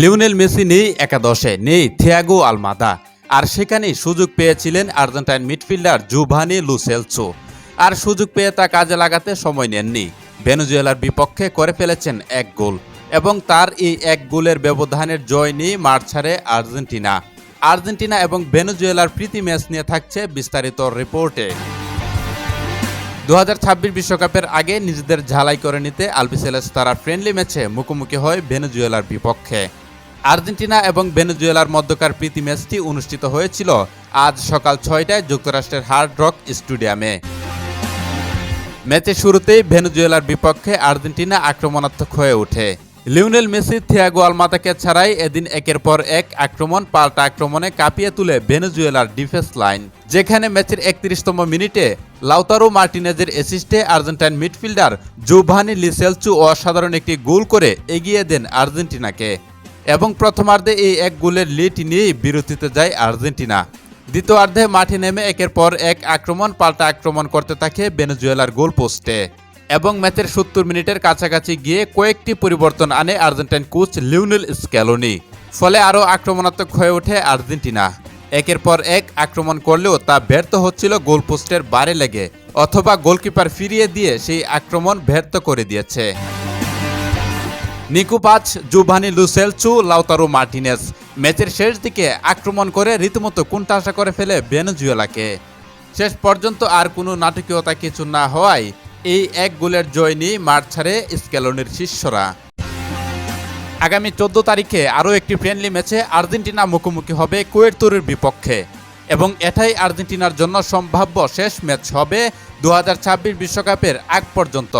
Lionel Messi নেই একাদশে, নেই থিয়াগো আলমাদা। আর সেখানেই সুযোগ পেয়েছিলেন আর্জেন্টাইন মিডফিল্ডার জুভানি লুসেলসো। আর সুযোগ পেয়ে তা কাজে লাগাতে সময় নেননি। ভেনেজুয়েলার বিপক্ষে করে ফেলেছেন এক গোল। এবং তার এই এক গোলের ব্যবধানের জয় নিয়ে মাঠ ছাড়ে আর্জেন্টিনা। আর্জেন্টিনা এবং ভেনেজুয়েলার প্রীতি ম্যাচ নিয়ে থাকছে বিস্তারিত রিপোর্টে। দু বিশ্বকাপের আগে নিজেদের ঝালাই করে নিতে আলবিসেলেস তারা ফ্রেন্ডলি ম্যাচে মুখোমুখি হয় ভেনেজুয়েলার বিপক্ষে। আর্জেন্টিনা এবং ভেনেজুয়েলার মধ্যকার প্রীতি ম্যাচটি অনুষ্ঠিত হয়েছিল আজ সকাল ছয়টায় যুক্তরাষ্ট্রের হার্ড রক স্টেডিয়ামে। ম্যাচের শুরুতেই ভেনেজুয়েলার বিপক্ষে আর্জেন্টিনা আক্রমণাত্মক হয়ে ওঠে। লিওনেল মেসি, থিয়াগো আলমাতাকে ছাড়াই এদিন একের পর এক আক্রমণ, পাল্টা আক্রমণে কাঁপিয়ে তুলে ভেনেজুয়েলার ডিফেন্স লাইন। যেখানে ম্যাচের একত্রিশতম মিনিটে লাউতারো মার্টিনেজের অ্যাসিস্টে Argentine midfielder Giovani Lo Celso অসাধারণ একটি গোল করে এগিয়ে দেন আর্জেন্টিনাকে। এবং প্রথমার্ধে এই এক গোলের লিড নিয়েই বিরতিতে যায় আর্জেন্টিনা। দ্বিতীয়ার্ধে মাঠে নেমে একের পর এক আক্রমণ, পাল্টা আক্রমণ করতে থাকে ভেনেজুয়েলার গোল পোস্টে এবং ম্যাচের সত্তর মিনিটের কাছাকাছি গিয়ে কয়েকটি পরিবর্তন আনে আর্জেন্টাইন কোচ লিওনেল স্ক্যালোনি। ফলে আরও আক্রমণাত্মক হয়ে ওঠে আর্জেন্টিনা। একের পর এক আক্রমণ করলেও তা ব্যর্থ হচ্ছিল গোলপোস্টের বারে লেগে, অথবা গোলকিপার ফিরিয়ে দিয়ে সেই আক্রমণ ব্যর্থ করে দিয়েছে। নিকুপাচ, জুভানি লুসেলচু, লাউতারো মার্টিনেস ম্যাচের শেষ দিকে আক্রমণ করে রীতিমতো কোণঠাসা করে ফেলে ভেনেজুয়েলাকে। শেষ পর্যন্ত আর কোনো নাটকীয়তা কিছু না হওয়ায় এই এক গোলের জয় নিয়ে মাঠ ছাড়ে স্কেলনের শিষ্যরা। আগামী চোদ্দ তারিখে আরও একটি ফ্রেন্ডলি ম্যাচে আর্জেন্টিনা মুখোমুখি হবে কোয়েটোরের বিপক্ষে। এবং এটাই আর্জেন্টিনার জন্য সম্ভাব্য শেষ ম্যাচ হবে দু বিশ্বকাপের আগ পর্যন্ত।